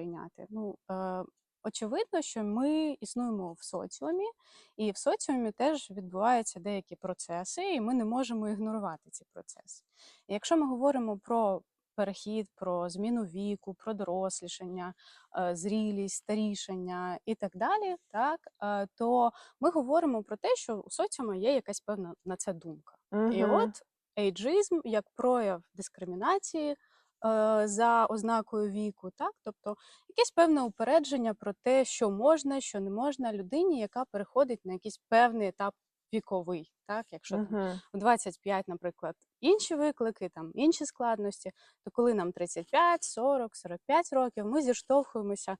прийняти? Ну, е, очевидно, що ми існуємо в соціумі, і в соціумі теж відбуваються деякі процеси, і ми не можемо ігнорувати ці процеси. І якщо ми говоримо про перехід, про зміну віку, про дорослішання, е, зрілість, старішання і так далі, так, е, то ми говоримо про те, що у соціуму є якась певна на це думка. І от ейджизм як прояв дискримінації за ознакою віку, так? тобто якесь певне упередження про те, що можна, що не можна людині, яка переходить на якийсь певний етап віковий. Так? Якщо там Мгм. у 25, наприклад, інші виклики, там інші складності, то коли нам 35, 40, 45 років, ми зіштовхуємося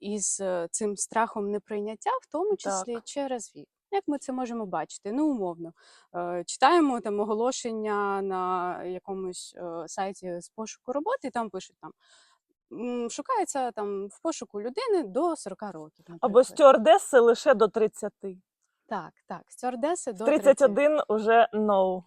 із е, цим страхом неприйняття, в тому числі Так. через вік. Як ми це можемо бачити? Ну, умовно, е, читаємо там оголошення на якомусь е, сайті з пошуку роботи, і там пишуть там. Шукається там в пошуку людини до 40 років. Або наприклад. стюардеси лише до 30. Так, так, стюардеси до до 30. 31 уже no.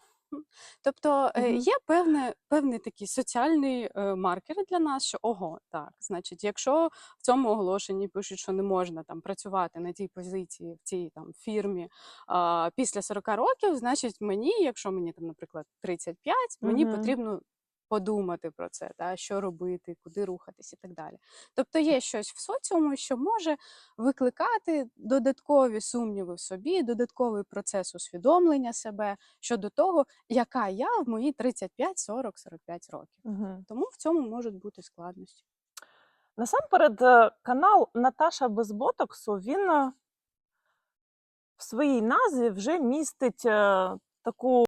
Тобто Мгм. є певне, певний такий соціальний е, маркер для нас, що ого, так, значить, якщо в цьому оголошенні пишуть, що не можна там працювати на тій позиції в цій там фірмі а, після 40 років, значить мені, якщо мені там, наприклад, 35, мені Мгм. потрібно подумати про це, та, що робити, куди рухатись і так далі. Тобто є щось в соціумі, що може викликати додаткові сумніви в собі, додатковий процес усвідомлення себе щодо того, яка я в мої 35, 40, 45 років. Мгм. Тому в цьому можуть бути складності. Насамперед, е, канал Наташа без ботоксу він е, в своїй назві вже містить е, таку